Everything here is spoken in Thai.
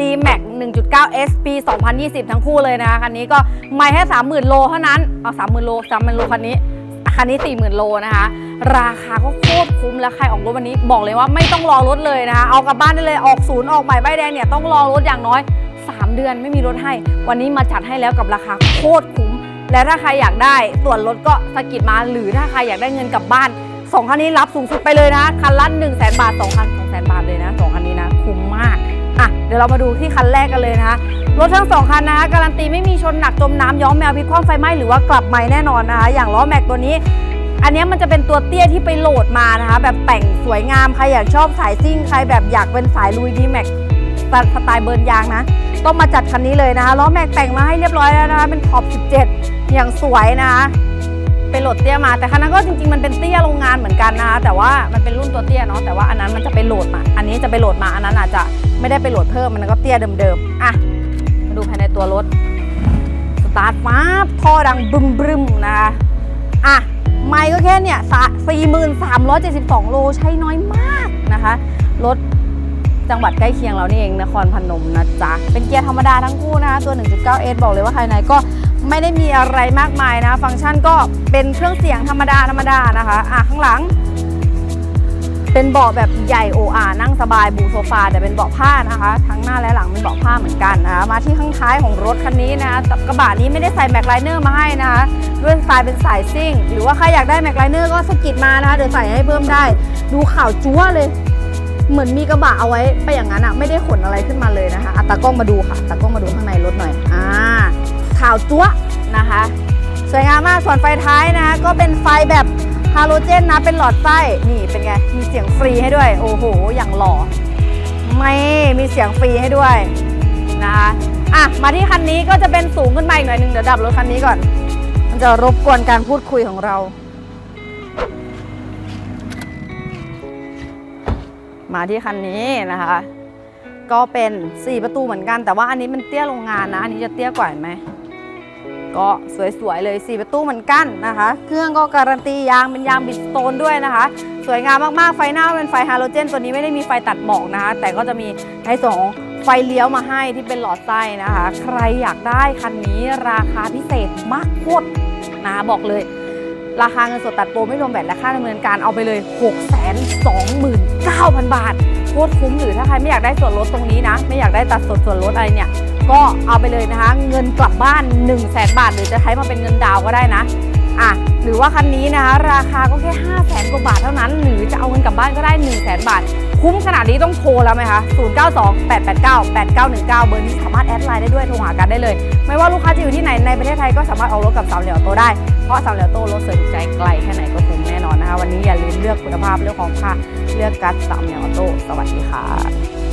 D Max 1.9 SP 2020 ทั้งคู่เลยนะคะคันนี้ก็ไม่แค่ 30,000 โลเท่านั้น เอา 30,000 โล30,000โลคันนี้ คันนี้ 40,000 โลนะคะ ราคาก็โคตรคุ้มแล้วใครออกรถวันนี้บอกเลยว่าไม่ต้องรอรถเลยนะคะ เอากลับบ้านได้เลยออกศูนย์ออกใหม่ใบแดงเนี่ยต้องรอรถอย่างน้อย 3 เดือนไม่มีรถให้ วันนี้มาจัดให้แล้วกับราคาโคตรคุ้ม และถ้าใครอยากได้ส่วนลดก็สกิดมาหรือถ้าใครอยากได้เงินกลับบ้านสองคันนี้รับสูงสุดไปเลยนะคันละ1 0 0 0 0แบาท2คัน2 0 0 0 0 บาทเลยนะสองคันนี้นะคุ้มมาก อะเดี๋ยวเรามาดูที่คันแรกกันเลยนะคะรถทั้งสองคันนะคะการันตีไม่มีชนหนักจมน้ำย้อมแมวพลิกคว่ำไฟไหม้หรือว่ากลับใหม่แน่นอนนะคะอย่างล้อแม็กตัวนี้ อันนี้มันจะเป็นตัวเตี้ยที่ไปโหลดมานะคะแบบแต่งสวยงามใครอยากชอบสายซิ่งใครแบบอยากเป็นสายลุยดีแม็กสไตล์เบิร์นยางนะต้องมาจัดคันนี้เลยนะคะล้อแม็กแต่งมาให้เรียบร้อยแล้วนะคะเป็นขอบ 17 อย่างสวยนะคะ เป็นโหลดเตี้ยมา แต่คันนั้นก็จริงๆมันเป็นเตี้ยโรงงานเหมือนกันนะคะแต่ว่ามันเป็นรุ่นตัวเตี้ยเนาะแต่ว่าอันนั้นมันจะไปโหลดมา อันนี้จะไปโหลดมาอันนั้นอาจจะไม่ได้ไปโหลดเพิ่มมันก็เตี้ยเดิมๆอะมาดูภายในตัวรถสตาร์ทฟ้าท่อดังบึมบึมนะคะอะไม่ก็แค่เนี่ย4,372โลใช้น้อยมากนะคะรถจังหวัดใกล้เคียงเรานี่เองนครพนมนะจ๊ะ เป็นเกียร์ธรรมดาทั้งคู่นะคะตัว 1.9S บอกเลยว่าภายในก็ ไม่ได้มีอะไรมากมายนะ ฟังก์ชันก็เป็นเครื่องเสียงธรรมดาธรรมดานะคะอะข้างหลัง เป็นเบาะแบบใหญ่โออานั่งสบายบูโซฟาแต่เป็นเบาะผ้านะคะ ทั้งหน้าและหลังเป็นเบาะผ้าเหมือนกันนะคะมาที่ข้างท้ายของรถคันนี้นะคะกระบะนี้ไม่ได้ใส่แม็กไลเนอร์มาให้นะคะด้วยสไตล์เป็นสายซิ่ง หรือว่าใครอยากได้แม็กไลเนอร์ก็สกิดมานะคะเดี๋ยวใส่ให้เพิ่มได้ ดูข่าวจั๊วเลยเหมือนมีกระบะเอาไว้ไปอย่างนั้นอะไม่ได้ขนอะไรขึ้นมาเลยนะคะอะตากล้องมาดูค่ะตากล้องมาดูข้างในรถหน่อย อ่าาวจั๊วนะคะ สวยงามมากส่วนไฟท้ายนะคะก็เป็นไฟแบบฮาโลเจนนะเป็นหลอดไส้นี่เป็นไง มีเสียงฟรีให้ด้วย โอ้โห อย่างหล่อไม่มีเสียงฟรีให้ด้วยนะคะอะมาที่คันนี้ก็จะเป็นสูงขึ้นมาอีกหน่อยนึงเดี๋ยวดับรถคันนี้ก่อน มันจะรบกวนการพูดคุยของเรา มาที่คันนี้นะคะ ก็เป็น 4 ประตูเหมือนกัน แต่ว่าอันนี้มันเตี้ยโรงงานนะ อันนี้จะเตี้ยกว่าไหม ก็สวยๆเลย 4 ประตูเหมือนกันนะคะ เครื่องก็การันตียางเป็นยางบิดสโตนด้วยนะคะ สวยงามมากๆ ไฟหน้าเป็นไฟฮาโลเจน ตัวนี้ไม่ได้มีไฟตัดหมอกนะคะ แต่ก็จะมีในส่วนของไฟเลี้ยวมาให้ที่เป็นหลอดไส้นะคะ ใครอยากได้คันนี้ราคาพิเศษมากโคตรนะคะบอกเลย ราคาเงินสดตัดโปรไม่รวมแบตและค่าดำเนินการเอาไปเลย 6 2 9 0 0 0 บาทโคตรคุ้มหรือถ้าใครไม่อยากได้ส่วนลดตรงนี้นะ ไม่อยากได้ตัดสดส่วนลดอะไรเนี่ย ก็เอาไปเลยนะคะ เงินกลับบ้าน 1 0 0 0 0แบาท หรือจะใช้มาเป็นเงินดาวก็ได้นะอะหรือว่าคันนี้นะคะราคาก็แค่ 5 0 0แสนกว่าบาทเท่านั้น หรือจะเอาเงินกลับบ้านก็ได้ 1 0 0 0 0แบาท คุ้มขนาดนี้ต้องโทรแล้วไหมคะ 092 889 8919 เบอร์นี้สามารถแอดไลน์ได้ด้วยโทรหากันได้เลย ไม่ว่าลูกค้าจะอยู่ที่ไหนในประเทศไทยก็สามารถเอารถกับสามเหลี่ยมโตได้ เพราะสามเหลี่ยมโตรถเสวยถูกใจไกลแค่ไหนก็คุ้มแน่นอนนะคะ วันนี้อย่าลืมเลือกคุณภาพเลือกของค่าเลือกกัสสามเหลี่ยมโตสวัสดีค่ะ